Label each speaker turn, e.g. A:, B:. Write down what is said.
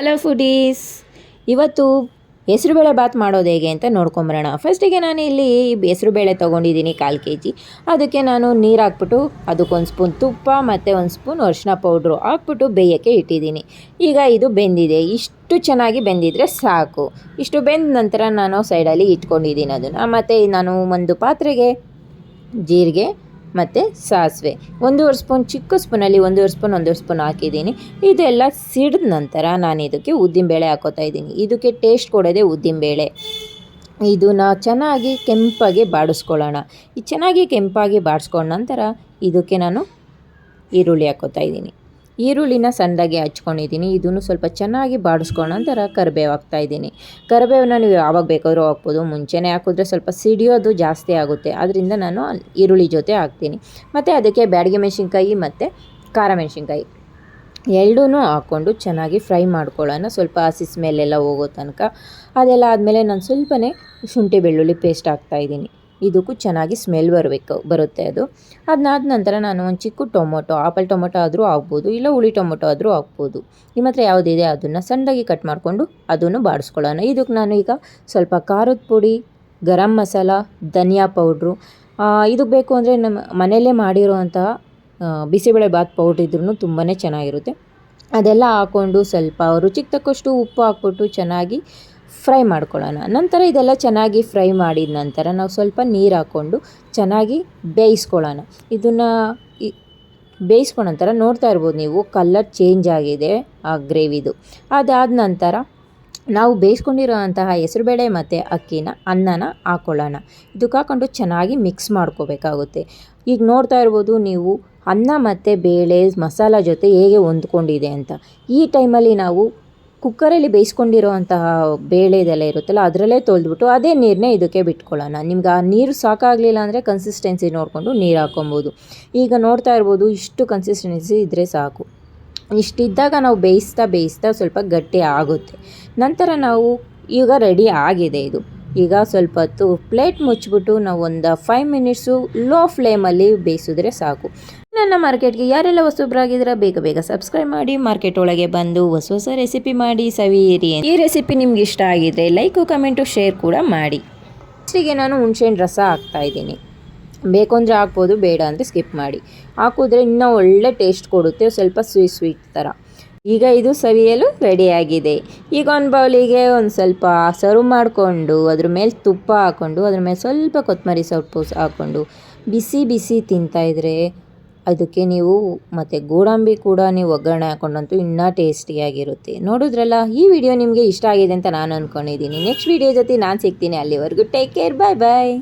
A: Hello foodies ಇವತ್ತು ಹೆಸರುಬೇಳೆ ಬಾತ್ ಮಾಡೋದು ಹೇಗೆ ಅಂತ ನೋಡ್ಕೊಂಬರೋಣ. ಫಸ್ಟಿಗೆ ನಾನು ಇಲ್ಲಿ ಹೆಸರುಬೇಳೆ ತೊಗೊಂಡಿದ್ದೀನಿ ಕಾಲು ಕೆ ಜಿ ಅದಕ್ಕೆ ನಾನು ನೀರು ಹಾಕ್ಬಿಟ್ಟು ಅದಕ್ಕೊಂದು ಸ್ಪೂನ್ ತುಪ್ಪ ಮತ್ತು ಒಂದು ಸ್ಪೂನ್ ಅರಿಶಿನ ಪೌಡ್ರು ಹಾಕ್ಬಿಟ್ಟು ಬೇಯೋಕ್ಕೆ ಇಟ್ಟಿದ್ದೀನಿ. ಈಗ ಇದು ಬೆಂದಿದೆ. ಇಷ್ಟು ಚೆನ್ನಾಗಿ ಬೆಂದಿದ್ರೆ ಸಾಕು. ಇಷ್ಟು ಬೆಂದ ನಂತರ ನಾನು ಸೈಡಲ್ಲಿ ಇಟ್ಕೊಂಡಿದ್ದೀನಿ ಅದನ್ನು. ಮತ್ತು ನಾನು ಒಂದು ಪಾತ್ರೆಗೆ ಜೀರಿಗೆ ಮತ್ತು ಸಾಸಿವೆ. ಒಂದೂವರೆ ಸ್ಪೂನ್, ಚಿಕ್ಕ ಸ್ಪೂನಲ್ಲಿ ಒಂದೂವರೆ ಸ್ಪೂನ್ ಒಂದೂವರೆ ಸ್ಪೂನ್ ಹಾಕಿದ್ದೀನಿ. ಇದೆಲ್ಲ ಸಿಡಿದ ನಂತರ ನಾನು ಇದಕ್ಕೆ ಉದ್ದಿನಬೇಳೆ ಹಾಕೋತಾ ಇದ್ದೀನಿ. ಇದಕ್ಕೆ ಟೇಸ್ಟ್ ಕೊಡೋದೇ ಉದ್ದಿನಬೇಳೆ ನಾ ಚೆನ್ನಾಗಿ ಕೆಂಪಾಗಿ ಬಾಡಿಸ್ಕೊಳ್ಳೋಣ. ಈ ಚೆನ್ನಾಗಿ ಕೆಂಪಾಗಿ ಬಾಡಿಸ್ಕೊಂಡ ನಂತರ ಇದಕ್ಕೆ ನಾನು ಈರುಳ್ಳಿ ಹಾಕೋತಾ ಇದ್ದೀನಿ. ಈರುಳ್ಳಿನ ಸಣ್ಣದಾಗಿ ಹಚ್ಕೊಂಡಿದ್ದೀನಿ. ಇದನ್ನು ಸ್ವಲ್ಪ ಚೆನ್ನಾಗಿ ಬಾಡಿಸ್ಕೊಂಡ ನಂತರ ಕರಿಬೇವು ಹಾಕ್ತಾಯಿದ್ದೀನಿ ಕರಿಬೇವನ್ನ ನೀವು ಯಾವಾಗ ಬೇಕಾದರೂ ಹಾಕ್ಬೋದು. ಮುಂಚೆನೇ ಹಾಕಿದ್ರೆ ಸ್ವಲ್ಪ ಸಿಡಿಯೋದು ಜಾಸ್ತಿ ಆಗುತ್ತೆ. ಅದರಿಂದ ನಾನು ಈರುಳ್ಳಿ ಜೊತೆ ಹಾಕ್ತೀನಿ. ಮತ್ತು ಅದಕ್ಕೆ ಬ್ಯಾಡಿಗೆ ಮೆಣಸಿನ್ಕಾಯಿ ಮತ್ತು ಖಾರ ಮೆಣಸಿನ್ಕಾಯಿ. ಎರಡೂ ಹಾಕ್ಕೊಂಡು ಚೆನ್ನಾಗಿ ಫ್ರೈ ಮಾಡ್ಕೊಳ್ಳೋಣ. ಸ್ವಲ್ಪ ಹಸಿ ಸ್ಮೆಲ್ಲೆಲ್ಲ ಹೋಗೋ ತನಕ. ಅದೆಲ್ಲ ಆದಮೇಲೆ ನಾನು ಸ್ವಲ್ಪನೇ ಶುಂಠಿ ಬೆಳ್ಳುಳ್ಳಿ ಪೇಸ್ಟ್ ಹಾಕ್ತಾಯಿದ್ದೀನಿ ಇದಕ್ಕೂ ಚೆನ್ನಾಗಿ ಸ್ಮೆಲ್ ಬರಬೇಕು, ಬರುತ್ತೆ ಅದು. ಅದನ್ನಾದ ನಂತರ ನಾನು ಒಂದು ಚಿಕ್ಕ ಟೊಮೊಟೊ, ಆಪಲ್ ಟೊಮೊಟೊ ಆದರೂ ಆಗ್ಬೋದು ಇಲ್ಲ ಹುಳಿ ಟೊಮೊಟೊ ಆದರೂ ಆಗ್ಬೋದು ನಿಮ್ಮ ಹತ್ರ ಯಾವುದಿದೆ ಅದನ್ನು ಸಣ್ಣದಾಗಿ ಕಟ್ ಮಾಡಿಕೊಂಡು ಅದನ್ನು ಬಾಡಿಸ್ಕೊಳ್ಳೋಣ. ಇದಕ್ಕೆ ನಾನು ಈಗ ಸ್ವಲ್ಪ ಖಾರದ ಪುಡಿ, ಗರಂ ಮಸಾಲ, ಧನಿಯಾ ಪೌಡ್ರು ಇದಕ್ಕೆ ಬೇಕು ಅಂದರೆ ನಮ್ಮ ಮನೆಯಲ್ಲೇ ಮಾಡಿರುವಂತಹ ಬಿಸಿಬೇಳೆ ಬಾತ್ ಪೌಡ್ರ್ ಇದ್ರೂ ತುಂಬಾ ಚೆನ್ನಾಗಿರುತ್ತೆ. ಅದೆಲ್ಲ ಹಾಕ್ಕೊಂಡು ಸ್ವಲ್ಪ ರುಚಿಗೆ ತಕ್ಕಷ್ಟು ಉಪ್ಪು ಹಾಕ್ಬಿಟ್ಟು ಚೆನ್ನಾಗಿ ಫ್ರೈ ಮಾಡ್ಕೊಳ್ಳೋಣ. ನಂತರ ಇದೆಲ್ಲ ಚೆನ್ನಾಗಿ ಫ್ರೈ ಮಾಡಿದ ನಂತರ ನಾವು ಸ್ವಲ್ಪ ನೀರು ಹಾಕ್ಕೊಂಡು ಚೆನ್ನಾಗಿ ಬೇಯಿಸ್ಕೊಳ್ಳೋಣ. ಇದನ್ನು ಬೇಯಿಸ್ಕೊಂಡ ನಂತರ ನೋಡ್ತಾ ಇರ್ಬೋದು ನೀವು ಕಲ್ಲರ್ ಚೇಂಜ್ ಆಗಿದೆ ಆ ಗ್ರೇವಿದು. ಅದಾದ ನಂತರ ನಾವು ಬೇಯಿಸ್ಕೊಂಡಿರೋವಂತಹ ಹೆಸರುಬೇಳೆ ಮತ್ತು ಅಕ್ಕಿನ ಅನ್ನನ ಹಾಕ್ಕೊಳ್ಳೋಣ ಇದಕ್ಕೆ ಹಾಕ್ಕೊಂಡು ಚೆನ್ನಾಗಿ ಮಿಕ್ಸ್ ಮಾಡ್ಕೋಬೇಕಾಗುತ್ತೆ. ಈಗ ನೋಡ್ತಾ ಇರ್ಬೋದು ನೀವು, ಅನ್ನ ಮತ್ತು ಬೇಳೆ ಮಸಾಲ ಜೊತೆ ಹೇಗೆ ಹೊಂದ್ಕೊಂಡಿದೆ ಅಂತ. ಈ ಟೈಮಲ್ಲಿ ನಾವು ಕುಕ್ಕರಲ್ಲಿ ಬೇಯಿಸ್ಕೊಂಡಿರೋ ಅಂತಹ ಬೇಳೆದೆಲ್ಲ ಇರುತ್ತಲ್ಲ, ಅದರಲ್ಲೇ ತೊಳೆದ್ಬಿಟ್ಟು ಅದೇ ನೀರನ್ನೇ ಇದಕ್ಕೆ ಬಿಟ್ಕೊಳ್ಳೋಣ. ನಿಮ್ಗೆ ಆ ನೀರು ಸಾಕಾಗಲಿಲ್ಲ ಅಂದರೆ ಕನ್ಸಿಸ್ಟೆನ್ಸಿ ನೋಡಿಕೊಂಡು ನೀರು ಹಾಕ್ಕೊಬೋದು. ಈಗ ನೋಡ್ತಾ ಇರ್ಬೋದು, ಇಷ್ಟು ಕನ್ಸಿಸ್ಟೆನ್ಸಿ ಇದ್ದರೆ ಸಾಕು. ಇಷ್ಟಿದ್ದಾಗ ನಾವು ಬೇಯಿಸ್ತಾ ಬೇಯಿಸ್ತಾ ಸ್ವಲ್ಪ ಗಟ್ಟಿ ಆಗುತ್ತೆ. ನಂತರ ನಾವು ಈಗ ರೆಡಿ ಆಗಿದೆ ಇದು. ಈಗ ಸ್ವಲ್ಪ ಹೊತ್ತು ಪ್ಲೇಟ್ ಮುಚ್ಚಿಬಿಟ್ಟು ನಾವು ಒಂದು ಫೈವ್ ಮಿನಿಟ್ಸು ಲೋ ಫ್ಲೇಮಲ್ಲಿ ಬೇಯಿಸಿದ್ರೆ ಸಾಕು. ನನ್ನ ಮಾರ್ಕೆಟ್ಗೆ ಯಾರೆಲ್ಲ ಹೊಸಬ್ರಾಗಿದ್ದೀರಾ ಬೇಗ ಬೇಗ ಸಬ್ಸ್ಕ್ರೈಬ್ ಮಾಡಿ ಮಾರ್ಕೆಟ್ ಒಳಗೆ ಬಂದು ಹೊಸ ಹೊಸ ರೆಸಿಪಿ ಮಾಡಿ ಸವಿಯಿರಿ ಈ ರೆಸಿಪಿ ನಿಮ್ಗೆ ಇಷ್ಟ ಆಗಿದ್ರೆ ಲೈಕು ಕಮೆಂಟು ಶೇರ್ ಕೂಡ ಮಾಡಿ. ಫಸ್ಟಿಗೆ ನಾನು ಹುಣ್ಸೆಹಣ್ಣು ರಸ ಹಾಕ್ತಾ ಇದ್ದೀನಿ. ಬೇಕು ಅಂದರೆ ಹಾಕ್ಬೋದು, ಬೇಡ ಅಂದರೆ ಸ್ಕಿಪ್ ಮಾಡಿ. ಹಾಕಿದ್ರೆ ಇನ್ನೂ ಒಳ್ಳೆ ಟೇಸ್ಟ್ ಕೊಡುತ್ತೆ, ಸ್ವಲ್ಪ ಸ್ವೀಟ್ ಸ್ವೀಟ್ ಥರ ಈಗ ಇದು ಸವಿಯಲು ರೆಡಿಯಾಗಿದೆ ಈಗ ಒಂದು ಬೌಲಿಗೆ ಒಂದು ಸ್ವಲ್ಪ ಸರ್ವ್ ಮಾಡಿಕೊಂಡು, ಅದ್ರ ಮೇಲೆ ತುಪ್ಪ ಹಾಕ್ಕೊಂಡು ಅದ್ರ ಮೇಲೆ ಸ್ವಲ್ಪ ಕೊತ್ತಂಬರಿ ಸೊಪ್ಪು ಹಾಕ್ಕೊಂಡು, ಬಿಸಿ ಬಿಸಿ ತಿಂತಾಯಿದ್ರೆ ಅದಕ್ಕೆ ನೀವು ಮತ್ತು ಗೋಡಂಬಿ ಕೂಡ ನೀವು ಒಗ್ಗರಣೆ ಹಾಕೊಂಡಂತೂ ಇನ್ನೂ ಟೇಸ್ಟಿಯಾಗಿರುತ್ತೆ. ನೋಡಿದ್ರಲ್ಲ, ಈ ವಿಡಿಯೋ ನಿಮಗೆ ಇಷ್ಟ ಆಗಿದೆ ಅಂತ ನಾನು ಅಂದ್ಕೊಂಡಿದ್ದೀನಿ ನೆಕ್ಸ್ಟ್ ವಿಡಿಯೋ ಜೊತೆ ನಾನು ಸಿಗ್ತೀನಿ ಅಲ್ಲಿವರೆಗೂ. ಟೇಕ್ ಕೇರ್ ಬಾಯ್ ಬಾಯ್